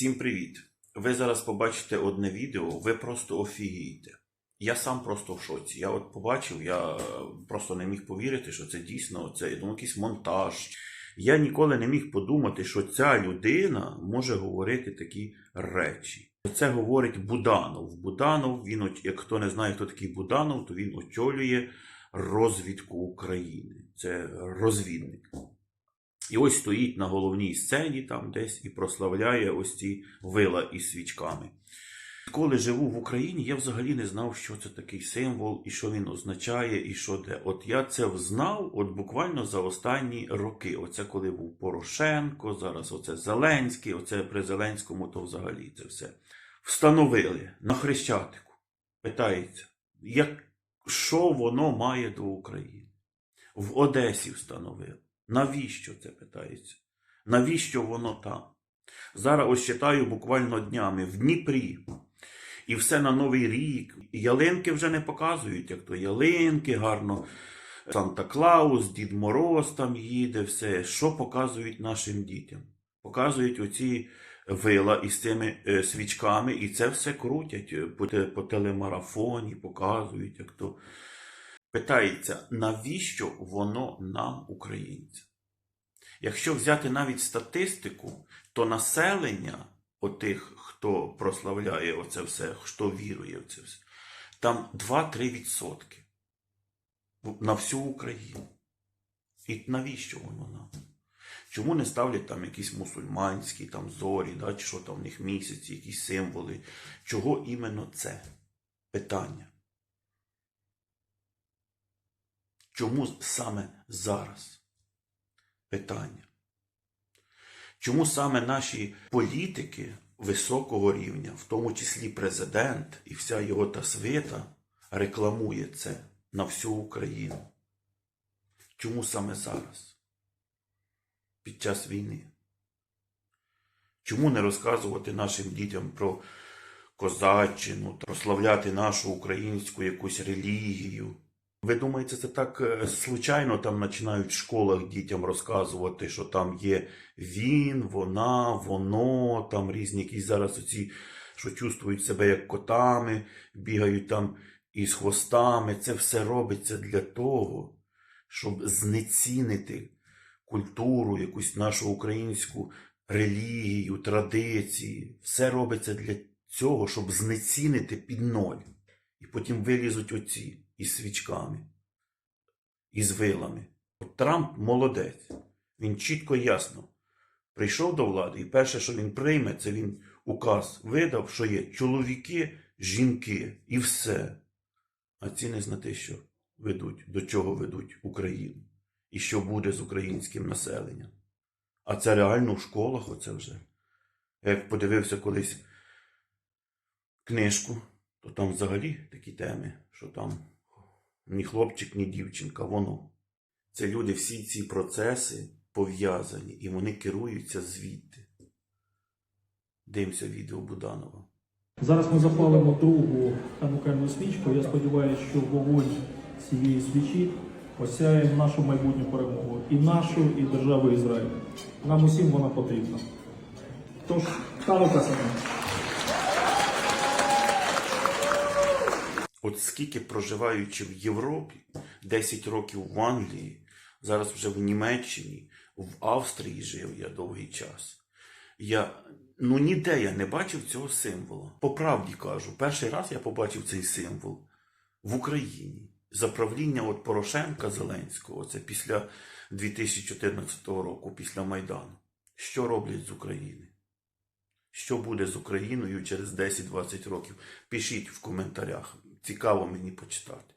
Всім привіт! Ви зараз побачите одне відео, ви просто офігієте. Я сам просто в шоці. Я от побачив, я е, просто не міг повірити, що це дійсно це ну, якийсь монтаж. Я ніколи не міг подумати, що ця людина може говорити такі речі. Це говорить Буданов. Буданов, він, як хто не знає, хто такий Буданов, то він очолює розвідку України. Це розвідник. І ось стоїть на головній сцені там десь і прославляє ось ці вила із свічками. Коли живу в Україні, я взагалі не знав, що це такий символ, і що він означає, і що де. От я це знав от буквально за останні роки. Оце коли був Порошенко, зараз оце Зеленський, оце при Зеленському, то взагалі це все. Встановили на Хрещатику. Питається, як, що воно має до України? В Одесі встановили. Навіщо це питається? Навіщо воно там? Зараз ось читаю буквально днями в Дніпрі. І все на Новий рік. Ялинки вже не показують, як то ялинки, гарно. Санта Клаус, Дід Мороз там їде, все. Що показують нашим дітям? Показують оці вила із цими е, свічками, і це все крутять е, по, по телемарафоні, показують, як то. Питається, навіщо воно нам, українцям? Якщо взяти навіть статистику, то населення отих, хто прославляє оце все, хто вірує в це все, там 2-3 відсотки на всю Україну. І навіщо воно нам? Чому не ставлять там якісь мусульманські там зорі, да, чи що там в них місяці, якісь символи? Чого іменно це? Питання. Чому саме зараз? Питання. Чому саме наші політики високого рівня, в тому числі президент і вся його та свита, рекламує це на всю Україну? Чому саме зараз? Під час війни? Чому не розказувати нашим дітям про козаччину, прославляти нашу українську якусь релігію? Ви думаєте, це так е, случайно там починають в школах дітям розказувати, що там є він, вона, воно, там різні якісь зараз оці, що чувствують себе як котами, бігають там із хвостами. Це все робиться для того, щоб знецінити культуру, якусь нашу українську релігію, традиції. Все робиться для цього, щоб знецінити під ноль. І потім вилізуть оці із свічками, із вилами. Трамп молодець. Він чітко і ясно прийшов до влади, і перше, що він прийме, це він указ видав, що є чоловіки, жінки і все. А ці не знати, що ведуть, до чого ведуть Україну. І що буде з українським населенням. А це реально в школах оце вже. Я Як подивився колись книжку, то там взагалі такі теми, що там ні хлопчик, ні дівчинка, воно. Це люди, всі ці процеси пов'язані, і вони керуються звідти. Дивимося відео Буданова. Зараз ми запалимо другу ханукальну свічку. Я сподіваюся, що вогонь цієї свічі осяє нашу майбутню перемогу і нашу, і державу Ізраїль. Нам усім вона потрібна. Тож, ханука саме. От скільки проживаючи в Європі, 10 років в Англії, зараз вже в Німеччині, в Австрії жив я довгий час. Я ну ніде я не бачив цього символа. По правді кажу, перший раз я побачив цей символ в Україні. За правління от Порошенка Зеленського, це після 2014 року, після Майдану. Що роблять з України? Що буде з Україною через 10-20 років? Пишіть в коментарях. Цікаво мені почитати.